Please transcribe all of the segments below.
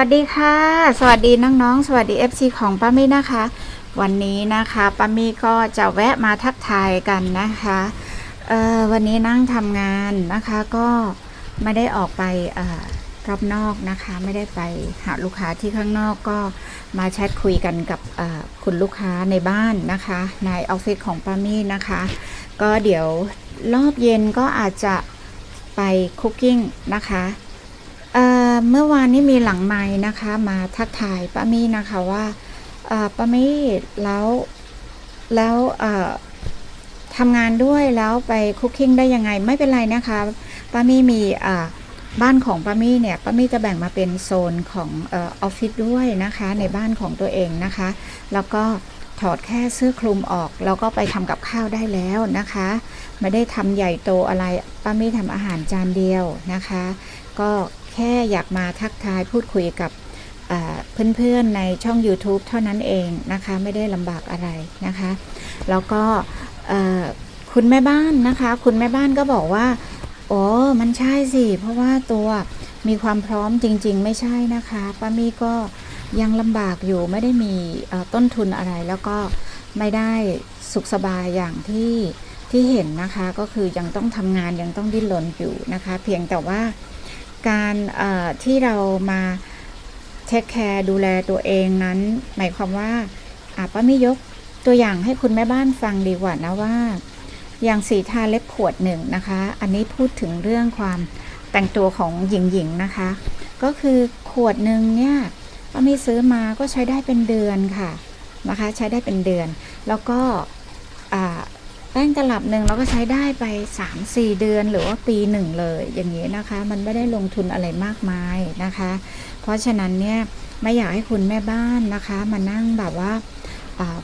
วัสดีค่ะ สวัสดีน้องๆ สวัสดี FC ของป้ามี่นะคะ วันนี้นะคะป้ามี่ก็จะแวะมาทักทายกันนะคะวันนี้นั่งทำงานนะคะก็ไม่ได้ออกไปรอบนอกนะคะ ไม่ได้ไปหาลูกค้าที่ข้างนอกก็มาแชทคุยกันกับคุณลูกค้าในบ้านนะคะ ในออฟฟิศของป้ามี่นะคะ ก็เดี๋ยวรอบเย็นก็อาจจะไปคุกกิ้งนะคะ เมื่อวานนี้มีหลังไม้นะคะ มาทักทายป้ามี่นะคะว่าป้ามี่แล้วแล้วทำงานด้วยแล้วไปคุกกิ้งได้ยังไงไม่เป็นไรนะคะป้ามี่มีบ้านของป้ามี่เนี่ยป้ามี่จะแบ่งมาเป็นโซนของออฟฟิศด้วยนะคะ ในบ้านของตัวเองนะคะ แล้วก็ ถอดแค่เสื้อคลุมออกแล้วก็ไปทำกับข้าวได้แล้วนะคะ ไม่ได้ทำใหญ่โตอะไรป้ามี่ทำอาหารจานเดียวนะคะ ก็แค่อยากมาทักทายพูดคุยกับเพื่อนๆในช่อง YouTube เท่านั้นเองนะคะ ไม่ได้ลำบากอะไรนะคะ แล้วก็คุณแม่บ้านนะคะ คุณแม่บ้านก็บอกว่าโอ้มันใช่สิ เพราะว่าตัวมีความพร้อมจริง ๆ ไม่ใช่นะคะป้ามี่ก็ ยังลำบากอยู่ไม่ได้มีต้นทุนอะไร แล้วก็ไม่ได้สุขสบายอย่างที่ที่เห็นนะคะก็คือยังต้องทำงานยังต้องดิ้นรนอยู่นะคะ เพียงแต่ว่าการที่เรามาเทคแคร์ดูแลตัวเองนั้น หมายความว่าอะป้าไม่ยกตัวอย่างให้คุณแม่บ้านฟังดีกว่านะว่า อย่างสีทาเล็บขวดหนึ่งนะคะ อันนี้พูดถึงเรื่องความแต่งตัวของหญิงๆนะคะ ก็คือขวดหนึ่งเนี่ย ป้าไม่ซื้อมาก็ใช้ได้เป็นเดือนค่ะนะคะใช้ได้เป็นเดือน แล้วก็แป้งตลับหนึ่งเราก็ใช้ได้ไป 3-4 เดือนหรือว่าปีหนึ่งเลยอย่างนี้นะคะ มันไม่ได้ลงทุนอะไรมากมายนะคะ เพราะฉะนั้นเนี่ยไม่อยากให้คุณแม่บ้านนะคะมานั่งแบบว่า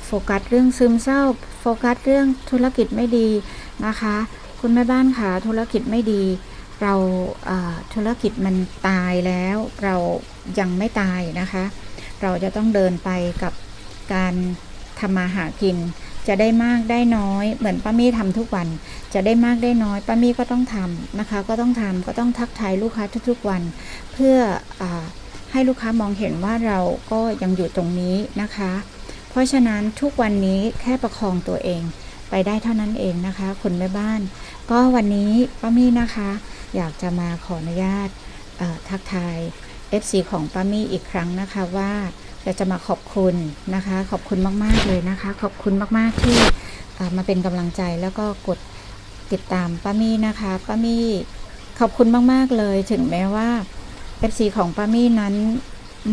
โฟกัสเรื่องซึมเศร้า โฟกัสเรื่องธุรกิจไม่ดีนะคะ คุณแม่บ้านค่ะธุรกิจไม่ดี เราธุรกิจมันตายแล้วเรายังไม่ตายนะคะ เราจะต้องเดินไปกับการทำมาหากิน จะได้มากได้น้อย เหมือนป้ามี่ทำทุกวัน จะได้มากได้น้อยป้ามี่ก็ต้องทำนะคะ ก็ต้องทำก็ต้องทักทายลูกค้าทุกๆวัน เพื่ออให้ลูกค้ามองเห็นว่าเราก็ยังอยู่ตรงนี้นะคะ เพราะฉะนั้นทุกวันนี้แค่ประคองตัวเองไปได้เท่านั้นเองนะคะ คุณแม่บ้าน ก็วันนี้ป้ามี่นะคะ อยากจะมาขออนุญาตทักทาย FC ของป้ามี่อีกครั้งนะคะว่าเราจะมาขอบคุณนะคะ ขอบคุณมาก ๆ เลยนะคะ ขอบคุณมาก ๆ ที่มาเป็นกำลังใจแล้วก็กดติดตามป้ามี่นะคะป้ามี่ขอบคุณมาก ๆ เลยถึงแม้ว่า FC ของป้ามี่นั้น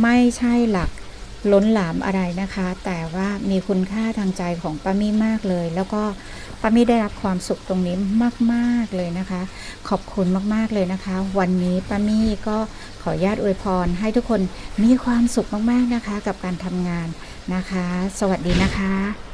ไม่ใช่หลักล้นหลามอะไรนะคะ แต่ว่ามีคุณค่าทางใจของป้ามี่มากเลย แล้วก็ ป้ามี่ได้รับความสุขตรงนี้มาก ๆ เลยนะคะ ขอบคุณมาก ๆ เลยนะคะ วันนี้ป้ามี่ก็ขออนุญาตอวยพร ให้ทุกคนมีความสุขมาก ๆ นะคะ กับการทำงานนะคะ สวัสดีนะคะ